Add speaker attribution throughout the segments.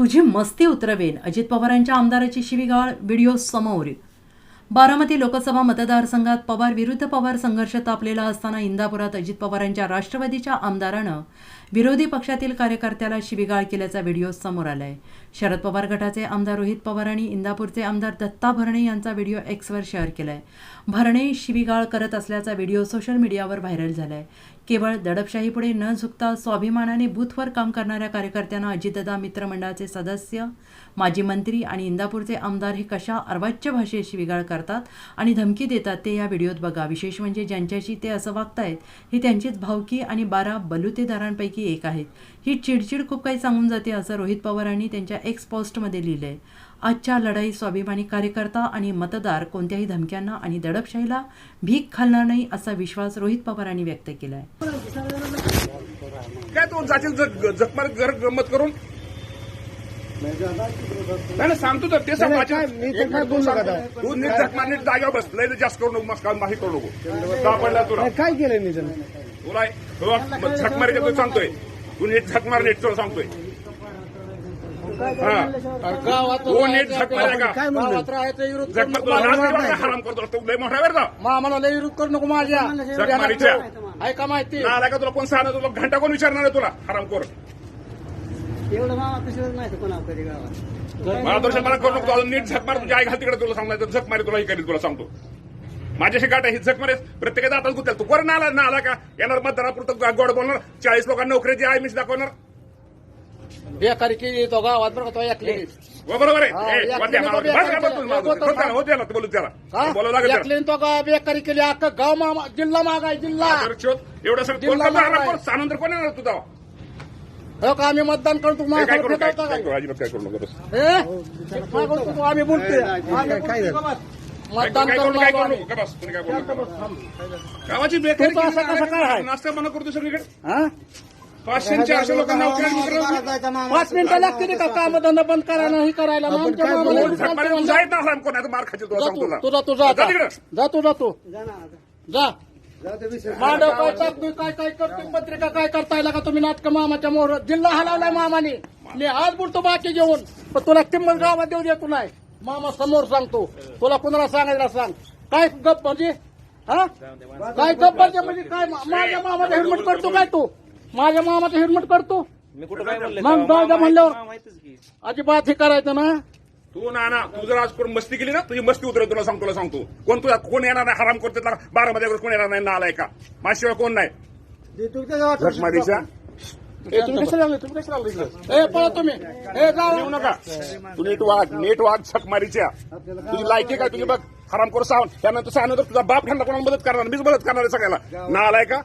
Speaker 1: तुझी मस्ती उतरवेन. अजित पवारांच्या आमदाराची शिवीगाळ व्हिडिओ समोर बारामती लोकसभा मतदारसंघात पवार विरुद्ध पवार संघर्ष तापलेला असताना इंदापुरात अजित पवारांच्या राष्ट्रवादीच्या आमदारानं विरोधी पक्षातील कार्यकर्त्याला शिवीगाळ केल्याचा व्हिडिओ समोर आलाय. शरद पवार गटाचे आमदार रोहित पवार आणि इंदापूरचे आमदार दत्ता भरणे यांचा व्हिडिओ एक्सवर शेअर केलाय. भरणे शिवीगाळ करत असल्याचा व्हिडिओ सोशल मीडियावर व्हायरल झालाय. केवळ दडपशाहीपुढे न झुकता स्वाभिमानाने बूथवर काम करणाऱ्या कार्यकर्त्यांना अजितदादा मित्रमंडळाचे सदस्य माजी मंत्री आणि इंदापूरचे आमदार हे कशा अर्वाच्य भाषेत शिवीगाळ करतात आणि धमकी देतात ते या व्हिडिओत बघा. विशेष म्हणजे ज्यांच्याशी ते असं वागतायत ही त्यांचीच भावकी आणि बारा बलुतेदारांपैकी एक आहेत ही चिडचिड खूप काही सांगून जाते असं रोहित पवारांनी त्यांच्या एक्स पोस्टमध्ये लिहिलंय. आजच्या लढाई स्वाभिमानी कार्यकर्ता आणि मतदार कोणत्याही धमक्यांना आणि दडपशाहीला भीक घालणार नाही असा विश्वास रोहित पवारांनी व्यक्त केलाय.
Speaker 2: काय तू जग- जगमार घर गंमत करून? नाही सांगतो तर ते? तू नीट जगमार नीट जागेवर बस लय जास्त करू नको मस्का माही करू नको.
Speaker 3: काय केलंय मी
Speaker 2: तुला तुला झकमारी तू सांगतोय. तू नीट झकमार नीट तुला सांगतोय. हा. तू नीट का? तुला हराम करतो तू लय मोठा वेळ जा
Speaker 4: मामाला लय विरोध करू नको माझ्या. ऐका माहिती.
Speaker 2: आला का तुला कोण सांगणार? तुला घंटा कोण विचारणार आहे तुला? हराम कोर
Speaker 5: एवढं मामा पिशवीवर नाही कोणा कधी गावात?
Speaker 2: मार्गदर्शन मला करू नको नीट झकमार तुझ्या आई घाल तिकडे तुला सांगणार झक मारी तुला ही करील तुला सांगतो. माझ्याशी गाठ आहे ही झक मारे प्रत्येकाचा आता गुतेल. तू कोण आला ना आला का? येणार मतदारापुरतं गोड बोलणार. चाळीस लोकांना नोकरीची आहे मिस दाखवणार.
Speaker 4: बेकारी केली तो गावात बरं तो ऐकली
Speaker 2: हो, बरोबर
Speaker 4: हा,
Speaker 2: आहे
Speaker 4: होतं,
Speaker 2: ना, बोलू त्याला बोलावं लागेल
Speaker 4: तो बेकारी केली अख्खा गाव मामा जिल्हा मागाय जिल्हा.
Speaker 2: एवढं सगळं
Speaker 4: मागाय.
Speaker 2: कोण? सानंतर कोण येणार तू तेव्हा?
Speaker 4: हो का? आम्ही मतदान करतो
Speaker 2: हे काय करू? काय
Speaker 4: माझ्या
Speaker 2: काय करू, अजिबात काय करू नका.
Speaker 4: आम्ही बोलतोय. मतदान करून
Speaker 2: काय करू बस, काय बोलू. गावाची बेकारी
Speaker 4: तू तर असं
Speaker 2: केली
Speaker 4: कसं काय आहे?
Speaker 2: ना, नाश्ता बंद करतो सगळीकडे
Speaker 4: हा?
Speaker 2: पाचशे चारशे लोकांना.
Speaker 4: पाच मिनिटं लागते का काम धंदा बंद करायला हे करायला मग आमच्या
Speaker 3: काय
Speaker 4: मामाला
Speaker 3: बोलू?
Speaker 4: विरोध
Speaker 2: झक मारे,
Speaker 4: चालतो
Speaker 2: तू ना कोण मार खाशील तुला
Speaker 4: जा
Speaker 2: सांगतो
Speaker 4: तू
Speaker 2: तुला.
Speaker 4: तुझा तू जा.
Speaker 2: तिकडं.
Speaker 4: तू. मांडव काय टाकतोय काय काय करतोय पत्रिका काय करताय का तुम्ही नाटक मामाच्या मोहर जिल्हा हलवलाय मामाने मी आज बोलतो बाकी जेवण पण तुला किंमत गावात देऊ देतो नाही मामा समोर सांगतो. तुला कुणाला सांगायला सांग. काय गप म्हणजे? हा? काय गप म्हणजे? म्हणजे काय मा- माझ्या मामाचा हेल्मेट करतो काय तू? माझ्या मामाचा हेल्मेट करतो? मग जाऊ द्या म्हणल्यावर. अजिबात हे करायचं ना?
Speaker 2: तू ना ना तू जर आज कोण मस्ती केली ना तुझी मस्ती उतरेल तुला सांगतो तुला सांगतो. कोण तुला कोण येणार नाही हराम करते बारा मध्ये कोण येणार नाही ना आलाय का माझ्याशिवाय कोण नाही.
Speaker 4: ए, तुम्ही कशाला आले? तुम्ही कशाला आले इकडे? ए पळा तुम्ही. ए जा
Speaker 2: येऊ नका. तू नीट वाग नीट वाग झकमारीच्या तुझी लायकी काय? तुझी बघ हराम करू सांग त्यानंतर सांगणार तुझा बाप ह्यांना कोणाला मदत करणार? मीच मदत करणार आहे सगळ्याला ना आलाय का?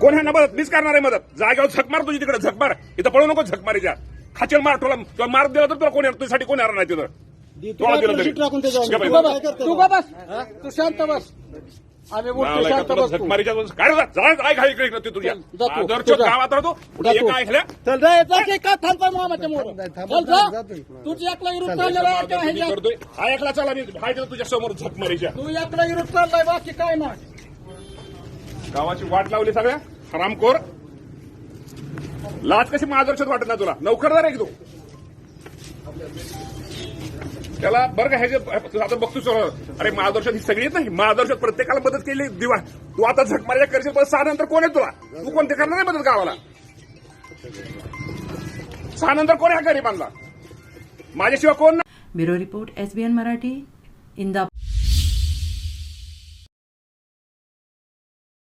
Speaker 2: कोण ह्यांना मदत? मीच करणार आहे मदत. जागेवर झकमार तुझी तिकडे झकमार इथं पळू नको झकमारीच्या खाचेल मार तुला तुला मार दिला तर तुला कोण येणार? तुझ्यासाठी कोण येणार नाही तिथं?
Speaker 4: तू बस. तू शांत बस. आम्ही बोलतो शांत
Speaker 2: काय
Speaker 4: चल रे जा. की का मामाच्या मोर
Speaker 3: थांब,
Speaker 4: चल जा. तुझी एकला आहे का
Speaker 2: हा ऐकला चला मी तुझ्या समोर झकमारीच्या
Speaker 4: तू एकला विरोध चाललाय बाकी काय नाही.
Speaker 2: गावाची वाट लावली सगळ्या. हरामखोर लाज कशी मार्गदर्शक वाटत नाही तुला? नौकरदार आहे की तू? त्याला बरं का ह्याचे आता बघतो सर अरे महादर्शन ही सगळी नाही. महादर्शन प्रत्येकाला मदत केली दिवा. तू आता झकमाऱ्या करशील पण सहा नंतर कोण आहे तुला तू कोणते करणार नाही मदत गावाला? सहा नंतर कोण आहे गरीबांना? माझ्याशिवाय कोण
Speaker 1: ब्युरो रिपोर्ट एसबीएन मराठी इंदा